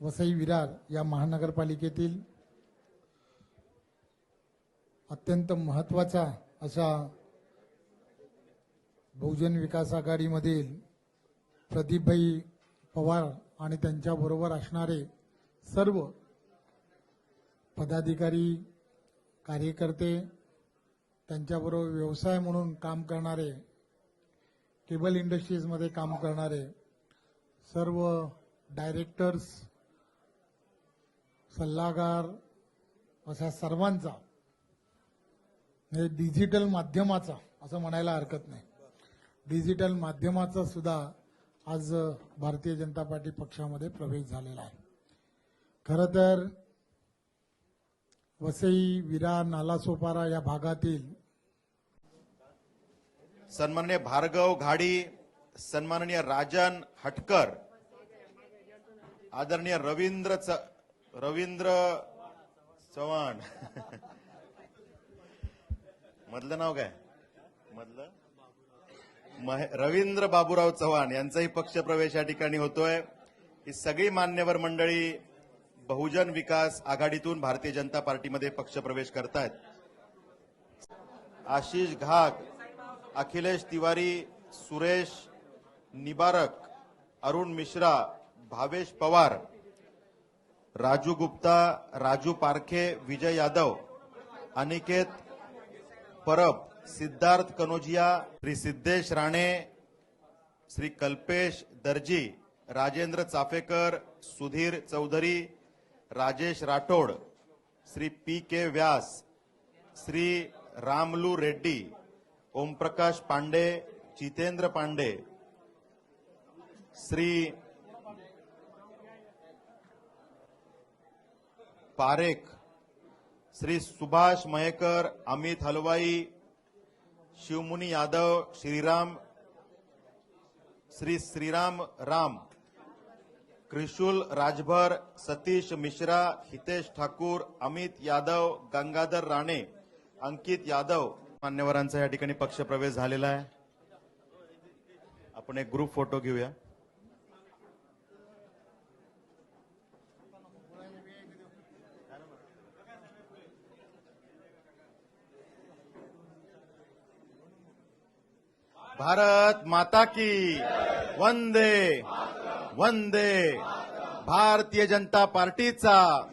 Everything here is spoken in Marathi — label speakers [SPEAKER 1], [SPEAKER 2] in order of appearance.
[SPEAKER 1] वसई विरार या महानगरपालिकेतील अत्यंत महत्त्वाचा अशा बहुजन विकास आघाडीमधील प्रदीपभाई पवार आणि त्यांच्याबरोबर असणारे सर्व पदाधिकारी कार्यकर्ते त्यांच्याबरोबर व्यवसाय म्हणून काम करणारे केबल इंडस्ट्रीजमध्ये काम करणारे सर्व डायरेक्टर्स सल्लागार अशा सर्वांचा म्हणजे डिजिटल माध्यमाचा असं म्हणायला हरकत नाही. डिजिटल माध्यमाचा सुद्धा आज भारतीय जनता पार्टी पक्षामध्ये प्रवेश झालेला आहे. खरं तर वसई विरा नालासोपारा या भागातील
[SPEAKER 2] सन्माननीय भार्गव घाडी सन्माननीय राजन हटकर आदरणीय रवींद्र च- रवींद्र चव्हाण. मधलं नाव काय? मधलं? महे- रवींद्र बाबूराव चव्हाण यांचाही पक्षप्रवेश या ठिकाणी होतोय. ही सगळी मान्यवर मंडळी बहुजन विकास आघाडीतून भारतीय जनता पार्टीमध्ये पक्षप्रवेश करतायत. Ashish Ghag Akhilesh Tiwari Suresh निबारक Arun Mishra Bhavesh Pawar Raju Gupta Raju Parkhe Vijay Yadav Aniket Parab Siddharth Kanojia Shri Siddhesh Rane Shri Kalpesh Darji Rajendra Chaphekar Sudhir Chaudhari Rajesh Rathod Shri P K Vyas Shri Ramulu Reddy Omprakash Pande Jitendra Pande Shri Parekh Shri Subhash Mayekar Amit Halwai Shivmuni Yadav Shriram Shri Shriram Ram Trishul Rajbhar Satish Mishra Hitesh Thakur Amit Yadav Gangadhar Rane Ankit Yadav. मान्यवरांचा या ठिकाणी पक्षप्रवेश झालेला आहे. आपण एक ग्रुप फोटो घेऊया. भारत माता की। वंदे। वंदे। भारतीय जनता पार्टीचा।